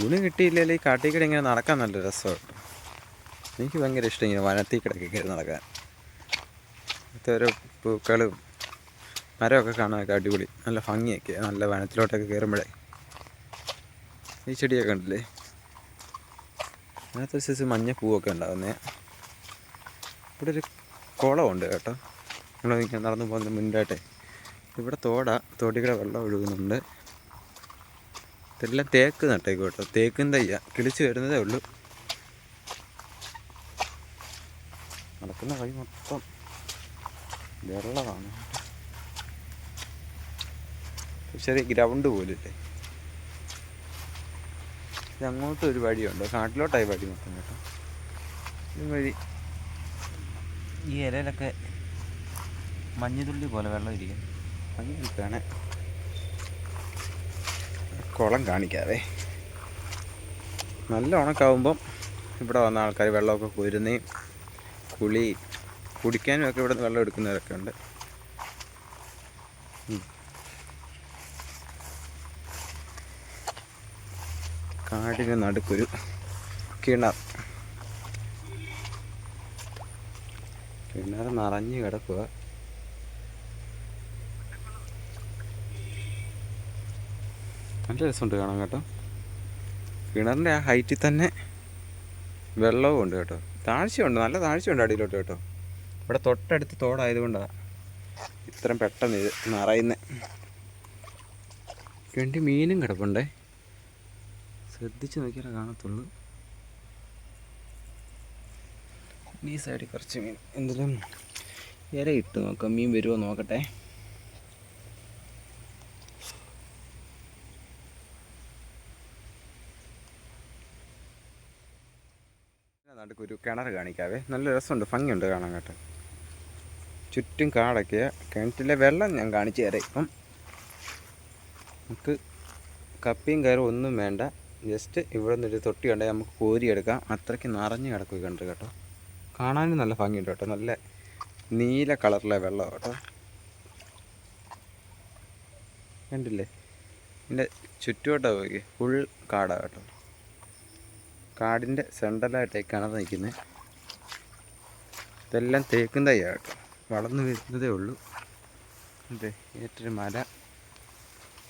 ഊണ് കിട്ടിയില്ലെങ്കിൽ ഈ കാട്ടിൽ കൂടെ ഇങ്ങനെ നടക്കാൻ നല്ല രസമാണ്. എനിക്ക് ഭയങ്കര ഇഷ്ടം ഇങ്ങനെ വനത്തിൽ കിടക്കി കയറി നടക്കാൻ. ഓരോ പൂക്കളും മരമൊക്കെ കാണാനൊക്കെ അടിപൊളി. നല്ല ഭംഗിയൊക്കെ നല്ല വനത്തിലോട്ടൊക്കെ കയറുമ്പോഴേ. ഈ ചെടിയൊക്കെ ഉണ്ടല്ലേ അതിനകത്ത് സൈസ് മഞ്ഞ പൂവൊക്കെ ഉണ്ടാകുന്നേ ഇവിടെ ഒരു കുളമുണ്ട് കേട്ടോ. നമ്മൾ ഇങ്ങനെ നടന്നു പോകുന്നതിന് മുൻപായിട്ടേ ഇവിടെ തോടാ തോട്ടിൽ വെള്ളം ഒഴുകുന്നുണ്ട്. ഇതെല്ലാം തേക്ക് നട്ടേക്കും കേട്ടോ. തേക്കും തയ്യ കിളിച്ച് വരുന്നതേ ഉള്ളൂ. നടക്കുന്ന കൈ മൊത്തം വെള്ളമാണ് ചെറിയ ഗ്രൗണ്ട് പോലില്ലേ? അങ്ങോട്ട് ഒരു വഴിയുണ്ട്. കാട്ടിലോട്ടായി വഴി മൊത്തം കേട്ടോ. ഈ വഴി ഈ ഇലയിലൊക്കെ മഞ്ഞുതുള്ളി പോലെ വെള്ളം ഇരിക്കും മഞ്ഞ് നിൽക്കുകയാണ് കുളം കാണിക്കാവേ. നല്ല ഉണക്കാവുമ്പം ഇവിടെ വന്ന ആൾക്കാർ വെള്ളമൊക്കെ കുരുന്നേയും കുളി കുടിക്കാനും ഒക്കെ ഇവിടെ നിന്ന് വെള്ളം എടുക്കുന്നവരൊക്കെ ഉണ്ട്. കാടിന് നടുക്കൊരു കിണർ. കിണർ നിറഞ്ഞു കിടക്കുക നല്ല രസമുണ്ട് കാണാൻ കേട്ടോ. കിണറിന്റെ ആ ഹൈറ്റിൽ തന്നെ വെള്ളവും ഉണ്ട് കേട്ടോ. താഴ്ചയുണ്ട് നല്ല താഴ്ചയുണ്ട് അടിയിലോട്ട് കേട്ടോ. ഇവിടെ തൊട്ടടുത്ത് തോടായതുകൊണ്ടാണ് ഇത്രയും പെട്ടെന്ന് ഇത് നിറയുന്നത് രണ്ട് മീനും കിടപ്പുണ്ടേ. ശ്രദ്ധിച്ച് നോക്കിയാലേ കാണത്തുള്ളൂ. ഈ സൈഡിൽ കുറച്ച് മീൻ. എന്തെങ്കിലും ഇര ഇട്ട് നോക്കാം മീൻ വരുമോ നോക്കട്ടെ. നടുക്കൊരു കിണർ കാണിക്കാവേ. നല്ല രസമുണ്ട് ഭംഗിയുണ്ട് കാണാൻ കേട്ടോ. ചുറ്റും കാടൊക്കെ കിണറ്റിലെ വെള്ളം ഞാൻ കാണിച്ചു തരാം ഇപ്പം. നമുക്ക് കപ്പിയും കയറും ഒന്നും വേണ്ട. ജസ്റ്റ് ഇവിടെ നിന്നൊരു തൊട്ടി ഉണ്ടെങ്കിൽ നമുക്ക് കോരിയെടുക്കാം അത്രയ്ക്ക് നിറഞ്ഞു കിടക്കുക കിണർ കേട്ടോ. കാണാനും നല്ല ഭംഗിയുണ്ട് കേട്ടോ. നല്ല നീല കളറിലെ വെള്ളം കേട്ടോ. കണ്ടില്ലേ? ഇതിന്റെ ചുറ്റുവട്ടം പോയി ഫുൾ കാടാണ് കേട്ടോ. കാടിന്റെ സെൻട്രലായിട്ടേക്കാണ് നിൽക്കുന്നത്. ഇതെല്ലാം തേക്കും തയ്യാണ് വളർന്നു വരുന്നതേ ഉള്ളൂ. അതെ ഏറ്റൊരു മല.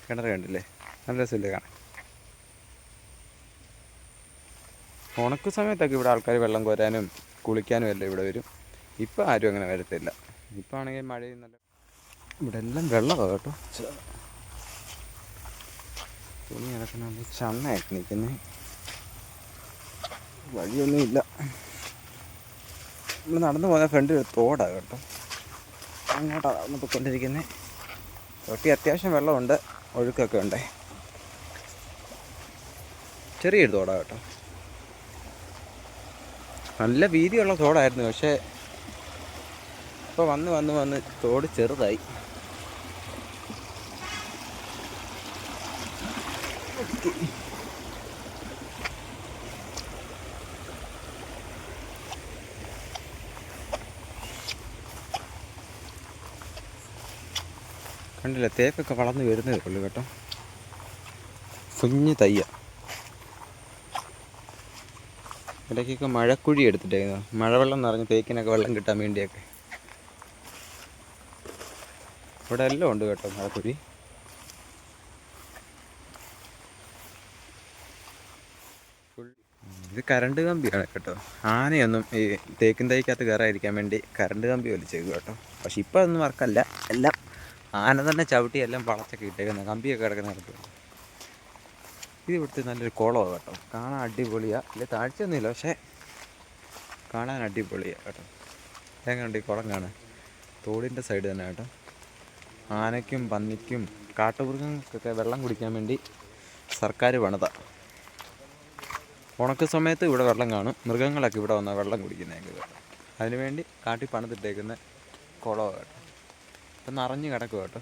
കിണർ കണ്ടില്ലേ? നല്ല രസമില്ലേ കാണാൻ? ഉണക്ക് സമയത്തൊക്കെ ഇവിടെ ആൾക്കാർ വെള്ളം കോരാനും കുളിക്കാനും എല്ലാം ഇവിടെ വരും. ഇപ്പം ആരും അങ്ങനെ വരത്തില്ല. ഇപ്പം ആണെങ്കിൽ മഴയും നല്ല ഇവിടെ എല്ലാം വെള്ളമാണ് കേട്ടോ. തുണി കിടക്കുന്ന ചണ്ണയായിട്ട് നിൽക്കുന്നത് വഴിയൊന്നുമില്ല. നമ്മൾ നടന്നു പോകുന്ന ഫ്രണ്ടിൽ ഒരു തോടാണ് കേട്ടോ. അങ്ങോട്ടാണ് നടന്ന് പോയിക്കൊണ്ടിരിക്കുന്നത് തൊട്ടി അത്യാവശ്യം വെള്ളമുണ്ട് ഒഴുക്കൊക്കെ ഉണ്ട്. ചെറിയൊരു തോടാ കേട്ടോ. നല്ല വീതിയുള്ള തോടായിരുന്നു പക്ഷേ ഇപ്പോൾ വന്ന് വന്ന് വന്ന് തോട് ചെറുതായി. കണ്ടില്ല? തേക്കൊക്കെ വളർന്ന് വരുന്നതേ ഉള്ളൂ കേട്ടോ. കുഞ്ഞ് തയ്യ. ഇടയ്ക്കൊക്കെ മഴക്കുഴി എടുത്തിട്ടേക്കുന്നു. മഴവെള്ളം നിറഞ്ഞ് തേക്കിനൊക്കെ വെള്ളം കിട്ടാൻ വേണ്ടിയൊക്കെ. ഇവിടെ എല്ലാം ഉണ്ട് കേട്ടോ മഴക്കുഴി. ഇത് കരണ്ട് കമ്പിയാണ് കേട്ടോ. ആനയൊന്നും ഈ തേക്കിൻ തൈക്കകത്ത് കയറാതിരിക്കാൻ വേണ്ടി കരണ്ട് കമ്പി വലിച്ചേക്കും കേട്ടോ. പക്ഷെ ഇപ്പം അതൊന്നും വർക്കല്ല. എല്ലാം ആന തന്നെ ചവിട്ടി എല്ലാം വളച്ചൊക്കെ ഇട്ടേക്കുന്നത് കമ്പിയൊക്കെ കിടക്കുന്ന കിടക്കും ഇത് ഇവിടുത്തെ നല്ലൊരു കുളമാണ് കേട്ടോ. കാണാൻ അടിപൊളിയാണ് ഇല്ല താഴ്ചയൊന്നുമില്ല പക്ഷേ കാണാൻ അടിപൊളിയാ കേട്ടോ. എങ്ങനെയുണ്ട് ഈ കുളം കാണാൻ. തോടിന്റെ സൈഡ് തന്നെ കേട്ടോ. ആനയ്ക്കും പന്നിക്കും കാട്ടുമൃഗങ്ങൾക്കൊക്കെ വെള്ളം കുടിക്കാൻ വേണ്ടി സർക്കാർ പണിത. ഉണക്ക സമയത്ത് ഇവിടെ വെള്ളം കാണും. മൃഗങ്ങളൊക്കെ ഇവിടെ വന്നാൽ വെള്ളം കുടിക്കുന്നതൊക്കെ കേട്ടോ. അതിനുവേണ്ടി കാട്ടി പണിതിട്ടേക്കുന്ന കുളമാണ് കേട്ടോ. ഇപ്പം നിറഞ്ഞു കിടക്കുക കേട്ടോ.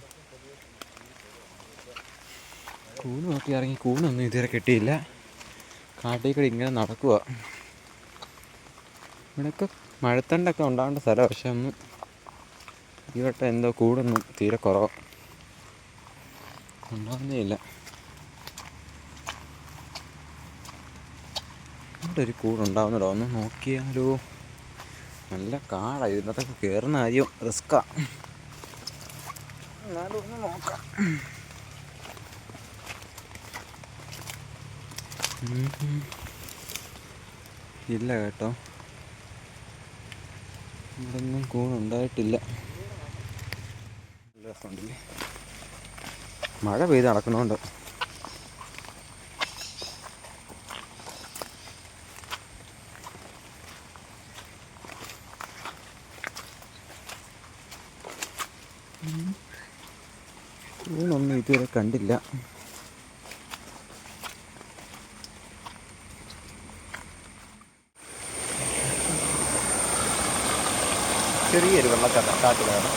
കൂണ് നോക്കി ഇറങ്ങി കൂണൊന്നും ഇതുവരെ കിട്ടിയില്ല. കാട്ടിൽ കൂടി ഇങ്ങനെ നടക്കുക ഇവിടെയൊക്കെ മഴത്തണ്ടൊക്കെ ഉണ്ടാവേണ്ട സ്ഥലം പക്ഷെ ഒന്ന് ഈ വട്ടം എന്തോ കൂടൊന്നും തീരെ കുറവ്. ഉണ്ടാകുന്നേയില്ല ഇവിടെ ഒരു കൂടുണ്ടാവുന്നുണ്ടോ ഒന്ന് നോക്കിയാലോ. നല്ല കാടാ ഇതിനകത്തൊക്കെ കയറുന്ന കാര്യം റിസ്ക്കാ. എന്നാലും ഒന്ന് നോക്കാം. ഇല്ല കേട്ടോ. ഇവിടെ ഒന്നും കൂടുണ്ടായിട്ടില്ല നല്ല രസമുണ്ടല്ലേ? മഴ പെയ്ത് നടക്കണോണ്ട്. ഊണൊന്നും ഇതുവരെ കണ്ടില്ല. ചെറിയൊരു വെള്ളക്കാട്ട കാട്ടിലാണ്.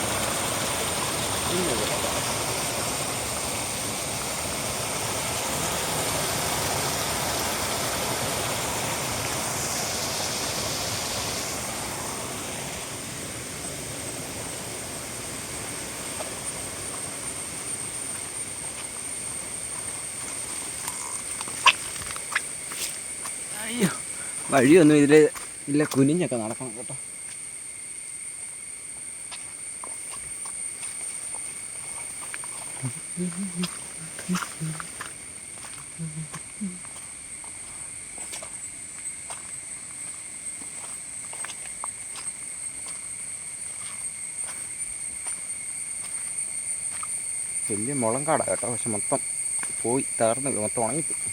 വഴിയൊന്നും ഇതിൽ ഇല്ല. കുനിഞ്ഞൊക്കെ നടക്കണം കേട്ടോ. വലിയ മുളം കാടാ കേട്ടോ. പക്ഷെ മൊത്തം പോയി തകർന്ന്. മൊത്തം ഉണങ്ങിപ്പോയി.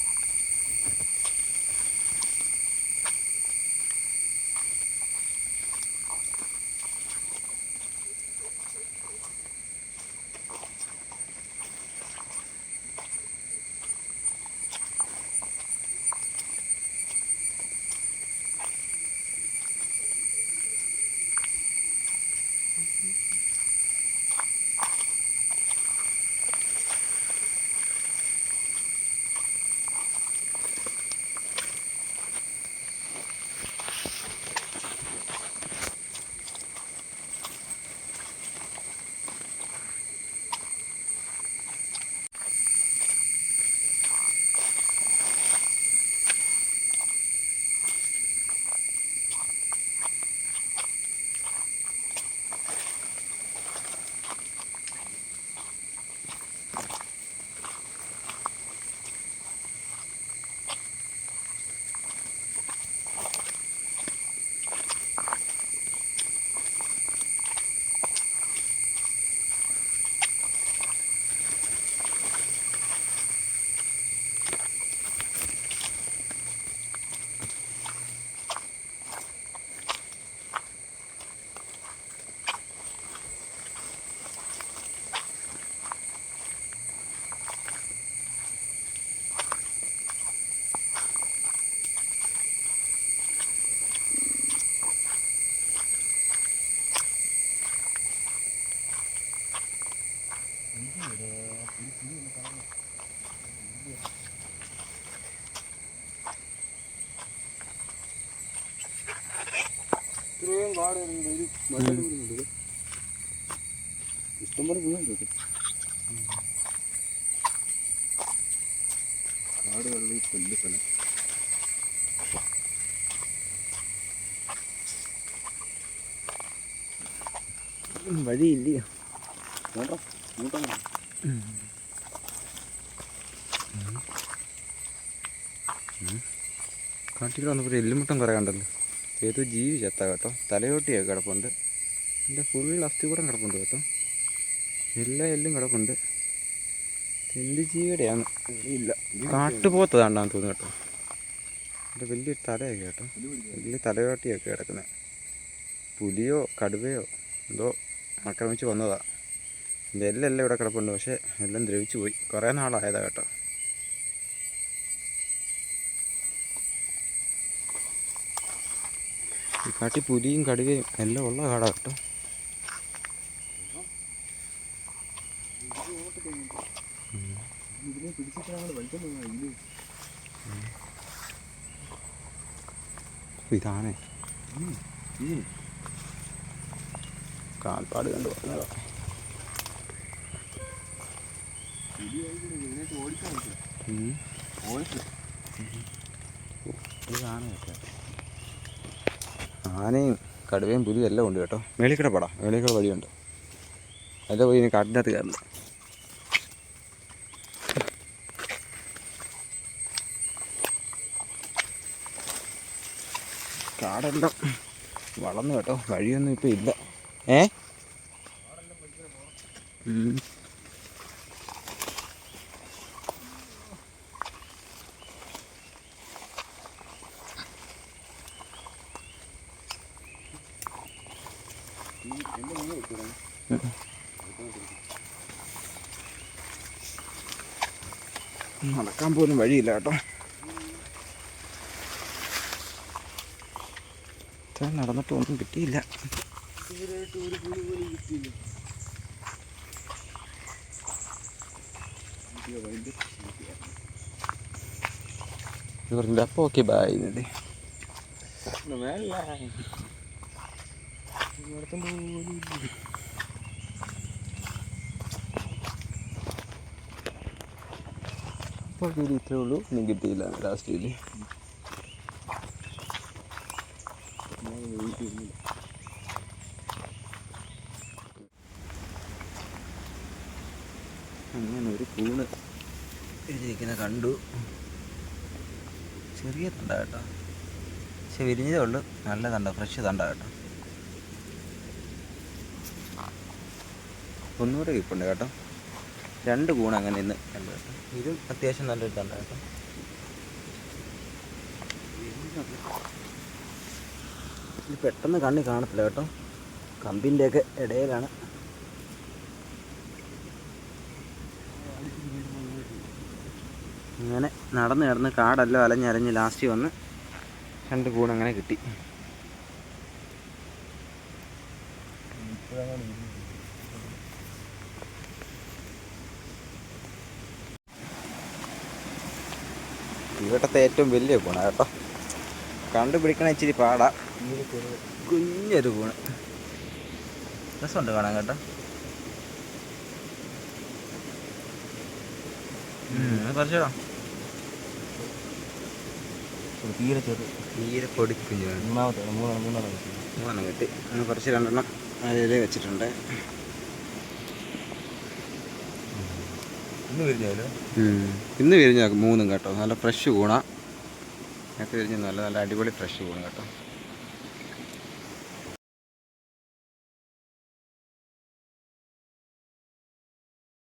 ഇത്രയും കാട് ഉണ്ട്. ഒരു മണ്ണിൽ വീടുന്നുണ്ട് ഇഷ്ടംപോലെ കേട്ടോ. കാട് വെള്ളം ഈ പുല്ല് സ്ഥലം വഴിയില്ല. കാട്ടിൽ വന്നപ്പോൾ എല്ലുമുട്ടം കുറേ കണ്ടല്ലോ. ഏതോ ജീവി ചത്ത കേട്ടോ. തലയോട്ടിയൊക്കെ കിടപ്പുണ്ട്. എന്റെ ഫുൾ അസ്ഥി കൂടെ കിടപ്പുണ്ട് കേട്ടോ. എല്ലാ എല്ലും കിടപ്പുണ്ട്. എന്ത് ജീവിയുടെയാണ്? ഇല്ല. കാട്ടുപോത്തതാണ്ടാന്ന് തോന്നുന്നു കേട്ടോ. എന്റെ വലിയ തലയൊക്കെ കേട്ടോ. വലിയ തലയോട്ടിയൊക്കെ കിടക്കുന്നത് പുലിയോ കടുവയോ എന്തോ ആക്രമിച്ച് വന്നതാണ് എന്റെ എല്ലെല്ലാം ഇവിടെ കിടപ്പുണ്ട്. പക്ഷേ എല്ലാം ദ്രവിച്ചു പോയി. കുറേ നാളായതാണ് കേട്ടോ. കാട്ടി പുലിയും കടുവയും എല്ലാം ഉള്ള കാടാണ് കേട്ടോ. ഇതിനെ പിടിച്ചിട്ട് ഞങ്ങൾ വലിച്ചോണ്ട് പോകാം ഇതിൽ ഇതാണേ. ഈ കാൽപ്പാട് കണ്ടു. ഇതിനകത്ത് ഓടിക്കാൻ. ഓടിച്ചു ഇതാണ് കേട്ടോ. ആനയും കടുവയും പുലിയും എല്ലാം ഉണ്ട് കേട്ടോ. മേളിക്കട കൂടെ പടാ. മേളിക്കട കൂടെ വഴിയുണ്ട്. അതിന്റെ പോയി ഇനി കാട്ടിനകത്ത് കയറണം. കാടെല്ലാം വളർന്നു കേട്ടോ. വഴിയൊന്നും ഇപ്പം ഇല്ല. ഏ? നടക്കാൻ പോലും വഴിയില്ല കേട്ടോ. നടന്നിട്ട് ഒന്നും കിട്ടിയില്ല. പറഞ്ഞില്ല ഓക്കെ ബായ് എന്നത് മേല നടത്തോണ്ട് പോലും ഇല്ല. അപ്പോൾ ഇതിൽ ഇത്രേ ഉള്ളൂ. ഒന്നും കിട്ടിയില്ല ലാസ്റ്റിൽ അങ്ങനെ ഒരു കൂണ് എഴുതിയിരിക്കുന്ന കണ്ടു. ചെറിയ തണ്ട കേട്ടോ. പക്ഷെ വിരിഞ്ഞതേ ഉള്ളൂ. നല്ല തണ്ട ഫ്രഷ് തണ്ട കേട്ടോ. ഒന്നുകൂടെ കിട്ടുന്നുണ്ട് കേട്ടോ. രണ്ട് കൂണ് അങ്ങനെ ഇന്ന് കണ്ടു. ഇതും അത്യാവശ്യം നല്ലൊരു തണ്ട ഇത് പെട്ടെന്ന് കണ്ണി കാണത്തില്ല കേട്ടോ. കമ്പിന്റെയൊക്കെ ഇടയിലാണ്. അങ്ങനെ നടന്ന് കിടന്ന് കാടെല്ലാം അലഞ്ഞലഞ്ഞ് ലാസ്റ്റ് വന്ന് രണ്ട് കൂൺ അങ്ങനെ കിട്ടി. ഇപ്പോഴാണ് ഇവിടുത്തെ ഏറ്റവും വലിയ കൂണ കേട്ടോ. കണ്ടുപിടിക്കണ ഇച്ചിരി പാടാ. കുഞ്ഞൊരു കൂണ് രസമുണ്ട് കാണാൻ കേട്ടോ. പറിച്ചോടാ. തീരെ ചെറു തീരെ പൊടിക്കുഞ്ഞു മൂന്നാമത്തെ മൂന്നാണ് മൂന്നാണ് കിട്ടിയത് മൂന്നെണ്ണം കിട്ടി. അങ്ങനെ കുറച്ച് രണ്ടെണ്ണം. അതിലേ വെച്ചിട്ടുണ്ട്. ഇന്ന് വിരിഞ്ഞ മൂന്നും കേട്ടോ. നല്ല ഫ്രഷ് കൂണ നേരത്തെ വിരിഞ്ഞ നല്ല നല്ല അടിപൊളി ഫ്രഷ് കൂണ് കേട്ടോ.